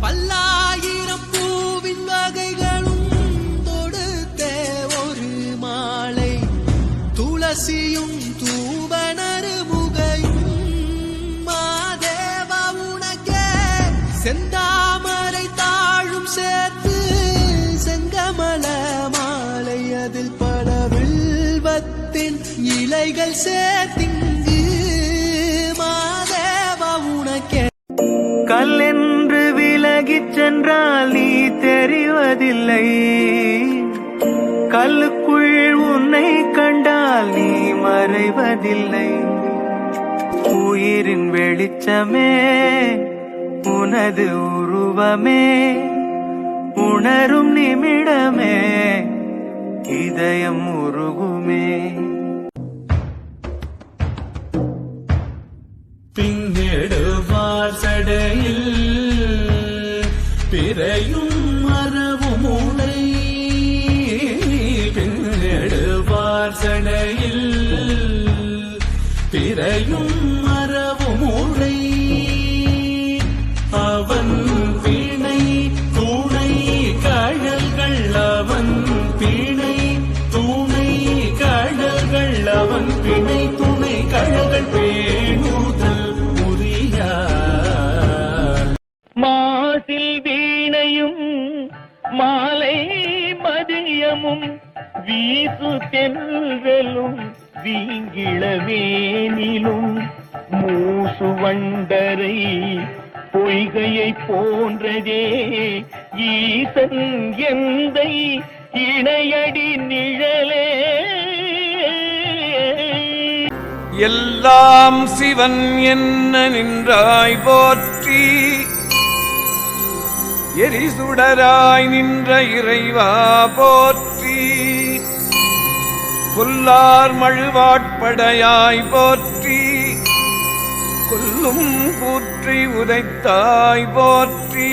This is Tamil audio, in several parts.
பல்லாயிரம் பூவின் வகைகளும் தொடுத்த ஒரு மாலை. துளசியும் தூபனரு முகையும் மாதேவ உனக்கே. செந்தாமரை தாழும் சேர்த்து செங்கமல மாலை அதில் பல வில்வத்தின் இலைகள் சேர்த்தின் கல்லென்று விலகிச் சென்றால் நீ தெரிவதில்லை. கல்லுக்குள் உன்னை கண்டால் நீ மறைவதில்லை. உயிரின் வெளிச்சமே உனது உருவமே. உணரும் நிமிடமே இதயம் உருகுமே. பிறையும் மரபு மூளை. பின்னெடுவார் சடையில் பிறையும் வீரியமும் வீசு தெல்வெலும் வீங்கிழவேனிலும். மூசு வண்டரை பொய்கையை போன்றதே ஈசன் எந்தை இணையடி நிழலே. எல்லாம் சிவன் என்ன நின்றாய் போற்றி எரிசுடராய் நின்ற இறைவா போற்றி கொல்லார் மழுவாட்படையாய் போற்றி கொல்லும் கூற்றி உதைத்தாய் போற்றி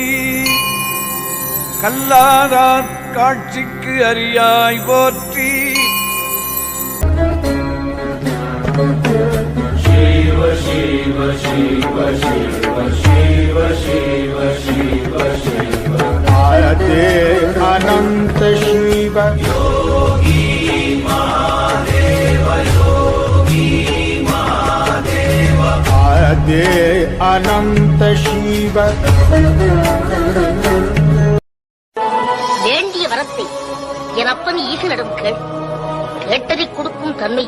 கல்லாதார் காட்சிக்கு அறியாய் போற்றி आयते शिव आयते अनंत शिव வேண்டிய வரத்தை என் அப்பன் ஈசனிடம் கேள் கேட்டதை கொடுக்கும் தன்மை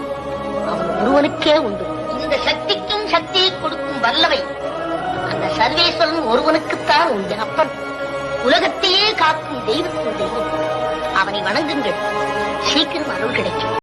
அவன் ஒருவனுக்கே உண்டு இந்த சக்திக்கும் சக்தியை கொடுக்கும் வல்லவை அந்த சர்வேஸ்வரன் ஒருவனுக்குத்தான் உண்டு என் அப்பன் உலகத்தையே காக்கும் தெய்வத்தின் தெய்வம் அவனை வணங்குங்கள். சீக்கிரம் அருள் கிடைக்கும்.